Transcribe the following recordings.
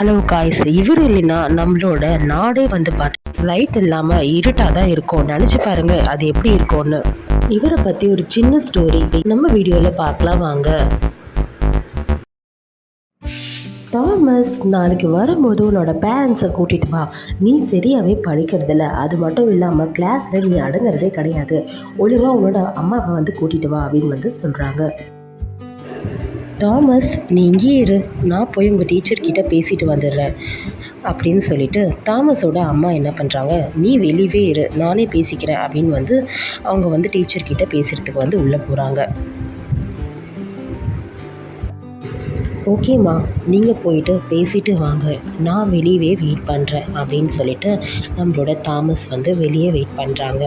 Hello guys இவர் இல்லைன்னா நம்மளோட நாடே வந்து பார்த்து லைட் இல்லாமல் இருட்டாக தான் இருக்கும். நினச்சி பாருங்க அது எப்படி இருக்கும்னு. இவரை பற்றி ஒரு சின்ன ஸ்டோரி நம்ம வீடியோவில் பார்க்கலாம் வாங்க. தாமஸ் நாளைக்கு வரும்போது உன்னோட பேரண்ட்ஸை கூட்டிட்டு வா. நீ சரியாகவே படிக்கிறதில்ல அது மட்டும் இல்லாமல் கிளாஸில் நீ அடங்குறதே கிடையாது. ஒழுங்காக உன்னோட அம்மாவை வந்து கூட்டிட்டு வா அப்படின்னு வந்து சொல்கிறாங்க தாமஸ் நீ இங்கேயே இரு. நான் போய் உங்கள் டீச்சர்கிட்ட பேசிட்டு வந்துடுறேன். அப்படின்னு சொல்லிட்டு தாமஸோட அம்மா என்ன பண்ணுறாங்க நீ வெளியவே இரு. நானே பேசிக்கிறேன் அப்படின்னு வந்து அவங்க வந்து டீச்சர்கிட்ட பேசுகிறதுக்கு வந்து உள்ளே போகிறாங்க ஓகேம்மா நீங்கள் போயிட்டு பேசிட்டு வாங்க. நான் வெளியவே வெயிட் பண்ணுறேன் அப்படின்னு சொல்லிட்டு நம்மளோட தாமஸ் வந்து வெளியே வெயிட் பண்ணுறாங்க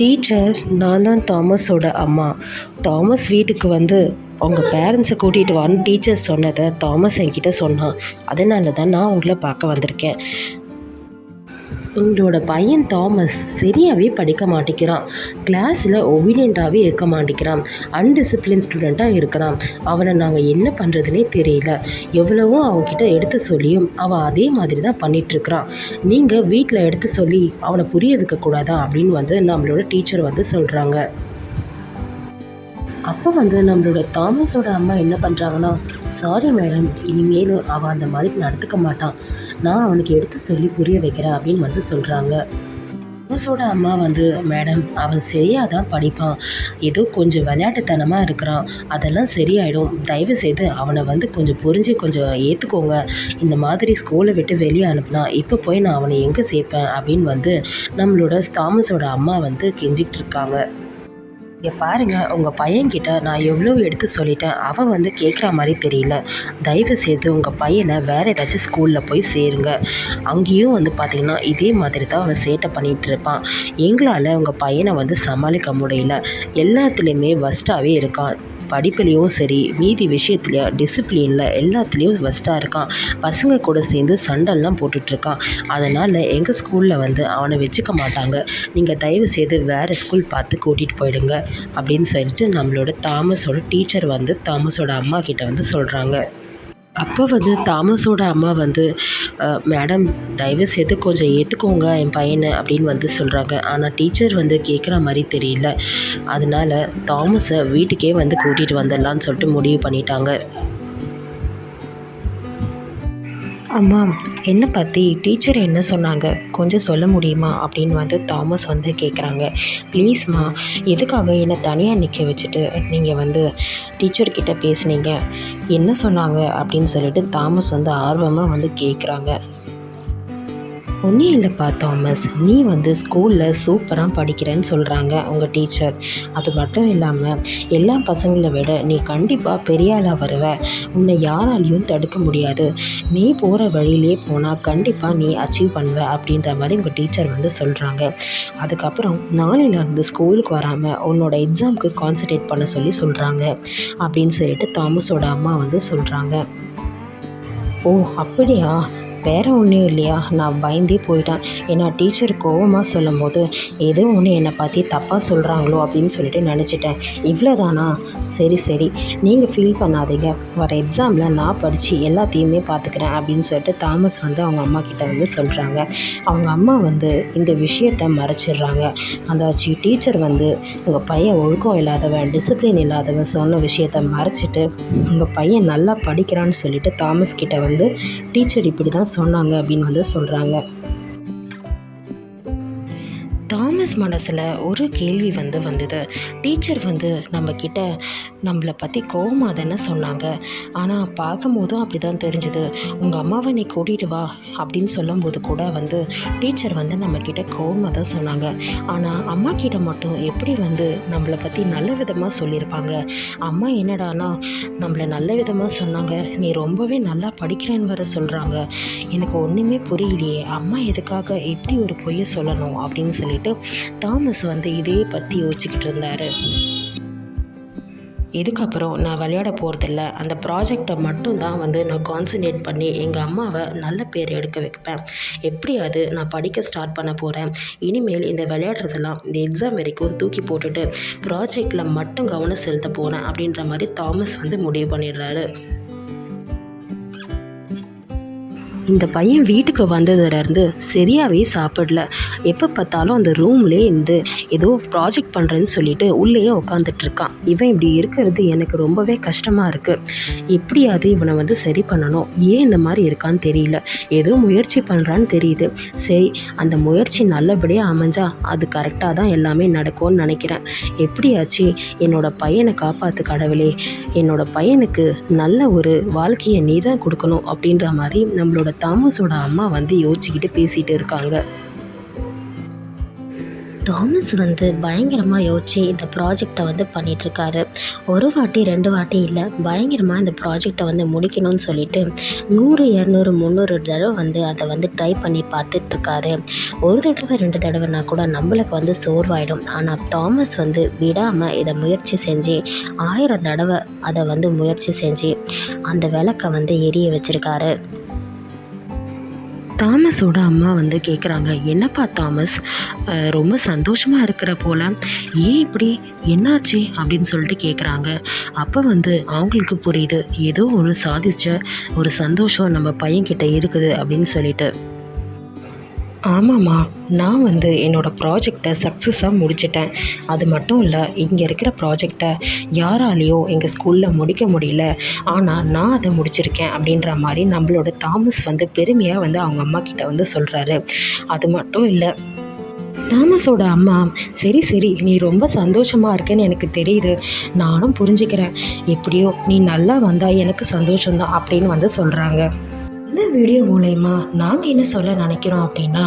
டீச்சர் நான் தான் தாமஸோட அம்மா. தாமஸ் வீட்டுக்கு வந்து அவங்க பேரண்ட்ஸை கூட்டிகிட்டு வான்னு டீச்சர் சொன்னதை தாமஸ் என்கிட்ட சொன்னான். அதனால தான் நான் உங்களை பார்க்க வந்திருக்கேன். உங்களோட பையன் தாமஸ் சரியாகவே படிக்க மாட்டேங்கிறான். கிளாஸில் ஒபீடியண்ட்டாகவே இருக்க மாட்டேங்கிறான். அன்டிசிப்ளின் ஸ்டூடெண்ட்டாக இருக்கிறான். அவனை நாங்கள் என்ன பண்ணுறதுனே தெரியல. எவ்வளவோ அவன்கிட்ட எடுத்து சொல்லியும் அவன் அதே மாதிரி தான் பண்ணிகிட்ருக்கிறான் நீங்கள் வீட்டில் எடுத்து சொல்லி அவனை புரிய வைக்கக்கூடாதா அப்படின்னு வந்து நம்மளோட டீச்சர் வந்து சொல்கிறாங்க அப்போ வந்து நம்மளோட தாமஸோட அம்மா என்ன பண்ணுறாங்கன்னா சாரி மேடம் இனிமேல் அவன் அந்த மாதிரி நடத்துக்க மாட்டான். நான் அவனுக்கு எடுத்து சொல்லி புரிய வைக்கிறேன் அப்படின்னு வந்து சொல்கிறாங்க தாமஸோட அம்மா வந்து மேடம் அவன் சரியாக தான் படிப்பான். ஏதோ கொஞ்சம் விளையாட்டுத்தனமாக இருக்கிறான். அதெல்லாம் சரியாயிடும். தயவு செய்து அவனை வந்து கொஞ்சம் புரிஞ்சு கொஞ்சம் ஏற்றுக்கோங்க இந்த மாதிரி ஸ்கூலை விட்டு வெளியே அனுப்புனா இப்போ போய் நான் அவனை எங்கே சேர்ப்பேன்? அப்படின்னு வந்து நம்மளோட தாமஸோட அம்மா வந்து கெஞ்சிக்கிட்டு இருக்காங்க. இங்கே பாருங்கள் உங்கள் பையன்கிட்ட நான் எவ்வளோ எடுத்து சொல்லிட்டேன் அவன் வந்து கேட்குற மாதிரி தெரியல. தயவு செய்து உங்கள் பையனை வேறு ஏதாச்சும் ஸ்கூலில் போய் சேருங்க. அங்கேயும் வந்து பார்த்திங்கன்னா இதே மாதிரி தான் அவன் சேட்டை பண்ணிகிட்டு இருப்பான். எங்களால் உங்கள் பையனை வந்து சமாளிக்க முடியல. எல்லாத்துலேயுமே ஃபஸ்ட்டாகவே இருக்கான். படிப்புலேயும் சரி மீதி விஷயத்துலையோ டிசிப்ளினில் எல்லாத்துலேயும் ஃபஸ்ட்டாக இருக்கான். பசங்க கூட சேர்ந்து சண்டெல்லாம் போட்டுட்ருக்கான். அதனால் எங்கள் ஸ்கூலில் வந்து அவனை வச்சுக்க மாட்டாங்க. நீங்கள் தயவு செய்து வேறு ஸ்கூல் பார்த்து கூட்டிகிட்டு போயிடுங்க. அப்படின்னு சொல்லிட்டு நம்மளோட தாமஸோட டீச்சர் வந்து தாமஸோட அம்மா கிட்ட வந்து சொல்கிறாங்க அப்போ வந்து தாமஸோட அம்மா வந்து மேடம் தயவு செய்து கொஞ்சம் ஏற்றுக்கோங்க என் பையனை அப்படின்னு வந்து சொல்கிறாங்க ஆனால் டீச்சர் வந்து கேட்குற மாதிரி தெரியல. அதனால தாமஸை வீட்டுக்கே வந்து கூட்டிகிட்டு வந்துடலான்னு சொல்லிட்டு முடிவு பண்ணிட்டாங்க. அம்மா என்னை பற்றி டீச்சர் என்ன சொன்னாங்க? கொஞ்சம் சொல்ல முடியுமா? அப்படின்னு வந்து தாமஸ் வந்து கேட்குறாங்க ப்ளீஸ்மா எதுக்காக என்னை தனியாக நிற்க வச்சுட்டு நீங்கள் வந்து டீச்சர்கிட்ட பேசுனீங்க? என்ன சொன்னாங்க? அப்படின்னு சொல்லிட்டு தாமஸ் வந்து ஆர்வமாக வந்து கேட்குறாங்க ஒன்றும் இல்லைப்பா தாமஸ் நீ வந்து ஸ்கூலில் சூப்பராக படிக்கிறேன்னு சொல்கிறாங்க உங்கள் டீச்சர் அது மட்டும் இல்லாமல் எல்லா பசங்களை விட நீ கண்டிப்பாக பெரிய ஆளாக வருவ. உன்னை யாராலையும் தடுக்க முடியாது. நீ போகிற வழியிலே போனால் கண்டிப்பாக நீ அச்சீவ் பண்ணுவ அப்படின்ற மாதிரி உங்கள் டீச்சர் வந்து சொல்கிறாங்க அதுக்கப்புறம் நாளையிலேருந்து ஸ்கூலுக்கு வராமல் உன்னோட எக்ஸாமுக்கு கான்சன்ட்ரேட் பண்ண சொல்லி சொல்கிறாங்க அப்படின்னு சொல்லிட்டு தாமஸோட அம்மா வந்து சொல்கிறாங்க ஓ அப்படியா? வேறு ஒன்றும் இல்லையா? நான் பயந்தே போயிட்டேன். ஏன்னா டீச்சர் கோவமாக சொல்லும் போது ஏதோ ஒன்று என்னை பற்றி தப்பாக சொல்கிறாங்களோ அப்படின்னு சொல்லிட்டு நினச்சிட்டேன். இவ்வளோதானா சரி சரி. நீங்கள் ஃபீல் பண்ணாதீங்க. வர எக்ஸாமில் நான் படித்து எல்லாத்தையுமே பார்த்துக்கிறேன் அப்படின்னு சொல்லிட்டு தாமஸ் வந்து அவங்க அம்மா கிட்ட வந்து சொல்கிறாங்க அவங்க அம்மா வந்து இந்த விஷயத்தை மறைச்சிடுறாங்க. அந்தாச்சு டீச்சர் வந்து உங்கள் பையன் ஒழுக்கம் இல்லாதவன் டிசிப்ளின் இல்லாதவன் சொன்ன விஷயத்த மறைச்சிட்டு உங்கள் பையன் நல்லா படிக்கிறான்னு சொல்லிட்டு தாமஸ் கிட்ட வந்து டீச்சர் இப்படி தான் சொன்னாங்க அப்படின்னு வந்து சொல்கிறாங்க தாமஸ் மனசில் ஒரு கேள்வி வந்து வந்தது. டீச்சர் வந்து நம்மக்கிட்ட நம்மளை பற்றி கோவமாக தானே சொன்னாங்க. ஆனால் பார்க்கும்போதும் அப்படி தான் தெரிஞ்சுது. உங்கள் அம்மாவை நீ கூட்டிகிட்டு வா அப்படின்னு சொல்லும்போது கூட வந்து டீச்சர் வந்து நம்மக்கிட்ட கோவமாக தான் சொன்னாங்க. ஆனால் அம்மா கிட்ட மட்டும் எப்படி வந்து நம்மளை பற்றி நல்ல விதமாக சொல்லியிருப்பாங்க? அம்மா என்னடானா நம்மளை நல்ல விதமாக சொன்னாங்க. நீ ரொம்பவே நல்லா படிக்கிறேன்னு வர சொல்கிறாங்க எனக்கு ஒன்றுமே புரியலையே. அம்மா எதுக்காக எப்படி ஒரு பொய்யை சொல்லணும் அப்படின்னு சொல்லிட்டு தாமஸ் வந்து இதே பற்றி யோசிச்சுக்கிட்டு இருந்தார். இதுக்கப்புறம் நான் விளையாட போகிறதில்ல அந்த ப்ராஜெக்டை மட்டும் தான் வந்து நான் கான்சன்ட்ரேட் பண்ணி எங்கள் அம்மாவை நல்ல பேர் எடுக்க வைப்பேன். எப்படியாவது நான் படிக்க ஸ்டார்ட் பண்ண போகிறேன் இனிமேல் இந்த விளையாடுறதெல்லாம் இந்த எக்ஸாம் வரைக்கும் தூக்கி போட்டுட்டு ப்ராஜெக்டில் மட்டும் கவனம் செலுத்த போகிறேன் அப்படின்ற மாதிரி தாமஸ் வந்து முடிவு பண்ணிடுறாரு. இந்த பையன் வீட்டுக்கு வந்ததுலேருந்து சரியாகவே சாப்பிடல. எப்போ பார்த்தாலும் அந்த ரூம்லேயே இருந்து ஏதோ ப்ராஜெக்ட் பண்ணுறேன்னு சொல்லிட்டு உள்ளேயே உட்காந்துட்டு இருக்கான். இவன் இப்படி இருக்கிறது எனக்கு ரொம்பவே கஷ்டமாக இருக்குது எப்படியாவது இவனை வந்து சரி பண்ணணும். ஏன் இந்த மாதிரி இருக்கான்னு தெரியல. ஏதோ முயற்சி பண்ணுறான்னு தெரியுது. சரி அந்த முயற்சி நல்லபடியாக அமைஞ்சா அது கரெக்டாக தான் எல்லாமே நடக்கும்னு நினைக்கிறேன். எப்படியாச்சு என்னோட பையனை காப்பாற்று கடவுளே. என்னோட பையனுக்கு நல்ல ஒரு வாழ்க்கையை நீ தான் கொடுக்கணும் அப்படின்ற மாதிரி நம்மளோட தாமஸோட அம்மா வந்து யோசிச்சுக்கிட்டு பேசிகிட்டு இருக்காங்க. தாமஸ் வந்து பயங்கரமாக யோசிச்சு இந்த ப்ராஜெக்டை வந்து பண்ணிகிட்ருக்காரு ஒரு வாட்டி ரெண்டு வாட்டி இல்லை பயங்கரமாக இந்த ப்ராஜெக்டை வந்து முடிக்கணும்னு சொல்லிட்டு நூறு இரநூறு முந்நூறு தடவை வந்து அதை வந்து ட்ரை பண்ணி பார்த்துட்ருக்காரு ஒரு தடவை ரெண்டு தடவைனா கூட நம்மளுக்கு வந்து சோர்வாயிடும். ஆனால் தாமஸ் வந்து விடாமல் இதை முயற்சி செஞ்சு ஆயிரம் தடவை அதை வந்து முயற்சி செஞ்சு அந்த விளக்கை வந்து எரிய வச்சுருக்காரு. தாமஸோட அம்மா வந்து கேட்குறாங்க என்னப்பா தாமஸ்? ரொம்ப சந்தோஷமாக இருக்கிற போல. ஏன் இப்படி? என்னாச்சு? அப்படின்னு சொல்லிட்டு கேட்குறாங்க அப்போ வந்து அவங்களுக்கு புரியுது ஏதோ ஒரு சாதிச்ச ஒரு சந்தோஷம் நம்ம பையன்கிட்ட இருக்குது அப்படின்னு சொல்லிட்டு. ஆமாம்மா நான் வந்து என்னோடய ப்ராஜெக்டை சக்ஸஸாக முடிச்சிட்டேன். அது மட்டும் இல்லை இங்கே இருக்கிற ப்ராஜெக்டை யாராலேயும் எங்கள் ஸ்கூலில் முடிக்க முடியல. ஆனால் நான் அதை முடிச்சிருக்கேன் அப்படின்ற மாதிரி நம்மளோட தாமஸ் வந்து பெருமையாக வந்து அவங்க அம்மா கிட்ட வந்து சொல்கிறாரு அது மட்டும் இல்லை தாமஸோட அம்மா சரி சரி நீ ரொம்ப சந்தோஷமாக இருக்கேன்னு எனக்கு தெரியுது. நானும் புரிஞ்சுக்கிறேன். எப்படியோ நீ நல்லா வந்தால் எனக்கு சந்தோஷம்தான் அப்படின்னு வந்து சொல்கிறாங்க வீடியோ மூலயமா நாங்கள் என்ன சொல்ல நினைக்கிறோம் அப்படின்னா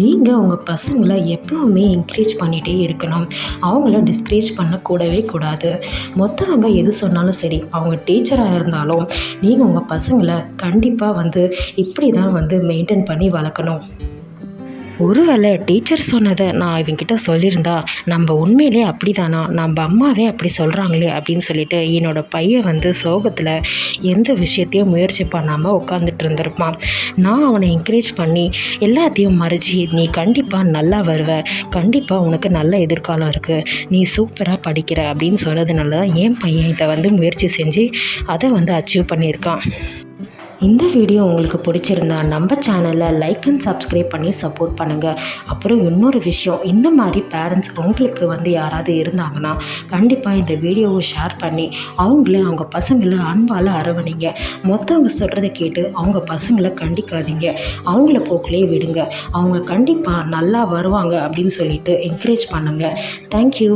நீங்கள் உங்கள் பசங்களை எப்பவுமே என்கரேஜ் பண்ணிகிட்டே இருக்கணும். அவங்கள டிஸ்கரேஜ் பண்ணக்கூடவே கூடாது. மொத்தவங்க எது சொன்னாலும் சரி அவங்க டீச்சராக இருந்தாலும் நீங்கள் உங்கள் பசங்களை கண்டிப்பாக வந்து இப்படி தான் வந்து மெயின்டைன் பண்ணி வளர்க்கணும். ஒருவேளை டீச்சர் சொன்னதை நான் இவங்கிட்ட சொல்லியிருந்தா நம்ம உண்மையிலே அப்படி தானா நம்ம அம்மாவே அப்படி சொல்கிறாங்களே அப்படின்னு சொல்லிட்டு என்னோட பையன் வந்து சோகத்தில் எந்த விஷயத்தையும் முயற்சி பண்ணாமல் உட்காந்துட்டு இருந்திருப்பான். நான் அவனை என்கரேஜ் பண்ணி எல்லாத்தையும் மறைச்சி நீ கண்டிப்பாக நல்லா வருவ. கண்டிப்பாக உனக்கு நல்ல எதிர்காலம் இருக்குது நீ சூப்பராக படிக்கிற. அப்படின்னு சொன்னதுனால தான் என் பையன் இதை வந்து முயற்சி செஞ்சு அதை வந்து அச்சீவ் பண்ணியிருக்கான். இந்த வீடியோ உங்களுக்கு பிடிச்சிருந்தா நம்ம சேனலை லைக் அண்ட் சப்ஸ்கிரைப் பண்ணி சப்போர்ட் பண்ணுங்கள் அப்புறம் இன்னொரு விஷயம் இந்த மாதிரி பேரண்ட்ஸ் அவங்களுக்கு வந்து யாராவது இருந்தாங்கன்னா கண்டிப்பாக இந்த வீடியோவை ஷேர் பண்ணி அவங்கள அவங்க பசங்களை அன்பால் அரவணைங்க. மொத்தவங்க சொல்கிறத கேட்டு அவங்க பசங்களை கண்டிக்காதீங்க. அவங்கள போக்கிலே விடுங்க. அவங்க கண்டிப்பாக நல்லா வருவாங்க அப்படின்னு சொல்லிட்டு என்கரேஜ் பண்ணுங்கள் தேங்க்யூ